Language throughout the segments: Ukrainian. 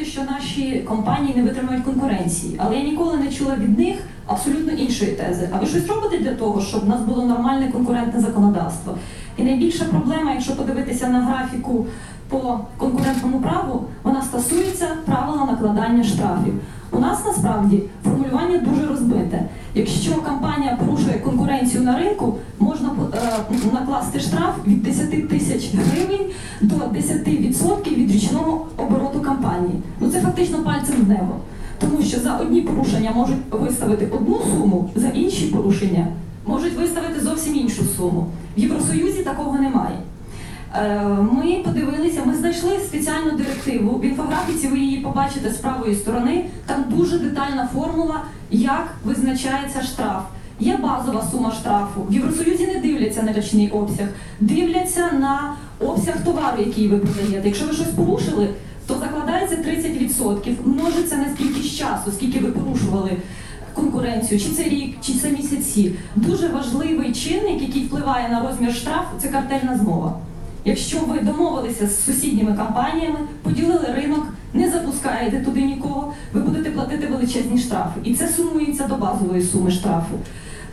бути, що наші компанії не витримають конкуренції, але я ніколи не чула від них абсолютно іншої тези. А ви щось робите для того, щоб в нас було нормальне конкурентне законодавство? І найбільша проблема, якщо подивитися на графіку по конкурентному праву, вона стосується правила накладання штрафів. У нас насправді формулювання конкуренцію на ринку, можна е, накласти штраф від 10 тисяч гривень до 10% від річного обороту компанії. Ну це фактично пальцем в небо. Тому що за одні порушення можуть виставити одну суму, за інші порушення можуть виставити зовсім іншу суму. В Євросоюзі такого немає. Е, Ми подивилися, ми знайшли спеціальну директиву. В інфографіці ви її побачите з правої сторони. Там дуже детальна формула, як визначається штраф. Є базова сума штрафу. В Євросоюзі не дивляться на річний обсяг, дивляться на обсяг товару, який ви продаєте. Якщо ви щось порушили, то закладається 30%, множиться на скільки часу, скільки ви порушували конкуренцію, чи це рік, чи це місяці. Дуже важливий чинник, який впливає на розмір штрафу, це картельна змова. Якщо ви домовилися з сусідніми компаніями, поділили ринок, не запускаєте туди нікого, ви будете платити величезні штрафи. І це сумується до базової суми штрафу.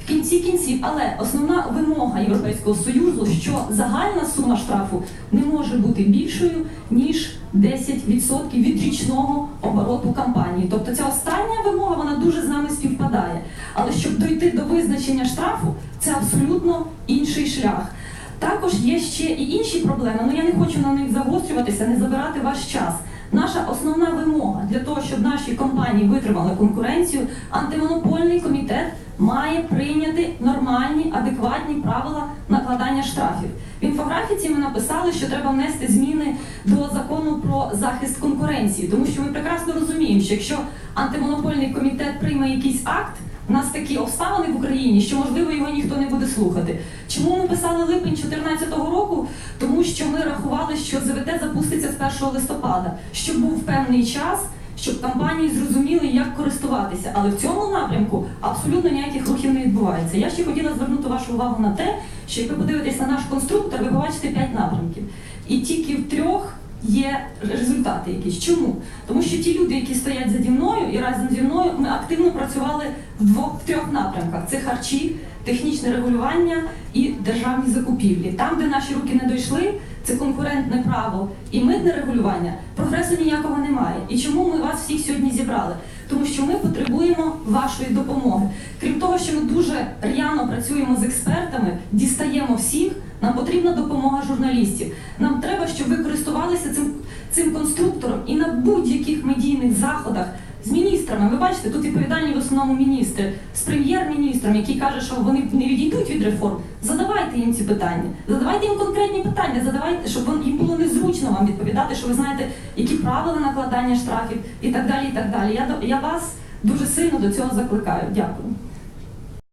В кінці кінців, але основна вимога Європейського Союзу, що загальна сума штрафу не може бути більшою, ніж 10% від річного обороту компанії. Тобто ця остання вимога вона дуже з нами співпадає. Але щоб дойти до визначення штрафу, це абсолютно інший шлях. Також є ще і інші проблеми, але я не хочу на них загострюватися, не забирати ваш час. Наша основна вимога для того, щоб наші компанії витримали конкуренцію, антимонопольний комітет має прийняти нормальні, адекватні правила накладання штрафів. В інфографіці ми написали, що треба внести зміни до закону про захист конкуренції, тому що ми прекрасно розуміємо, що якщо антимонопольний комітет прийме якийсь акт. У нас такі обставини в Україні, що можливо його ніхто не буде слухати. Чому ми писали липень 2014 року? Тому що ми рахували, що ЗВТ запуститься з 1 листопада, щоб був певний час, щоб компанії зрозуміли, як користуватися. Але в цьому напрямку абсолютно ніяких рухів не відбувається. Я ще хотіла звернути вашу увагу на те, що як ви подивитесь на наш конструктор, ви побачите 5 напрямків. І тільки в трьох є результати якісь. Чому? Тому що ті люди, які стоять заді мною і разом зі мною, ми активно працювали в двох трьох напрямках: це харчі, технічне регулювання і державні закупівлі. Там, де наші руки не дійшли, це конкурентне право і митне регулювання. Прогресу ніякого немає. І чому ми вас всіх сьогодні зібрали? Тому що ми потребуємо вашої допомоги. Крім того, що ми дуже р'яно працюємо з експертами, дістаємо всіх. Нам потрібна допомога журналістів. Нам користувалися цим, цим конструктором і на будь-яких медійних заходах з міністрами. Ви бачите, тут відповідальні в основному міністри з прем'єр-міністром, який каже, що вони не відійдуть від реформ. Задавайте їм ці питання, задавайте їм конкретні питання, задавайте, щоб їм було незручно вам відповідати, що ви знаєте, які правила накладання штрафів і так далі. І так далі. Я я вас дуже сильно до цього закликаю. Дякую.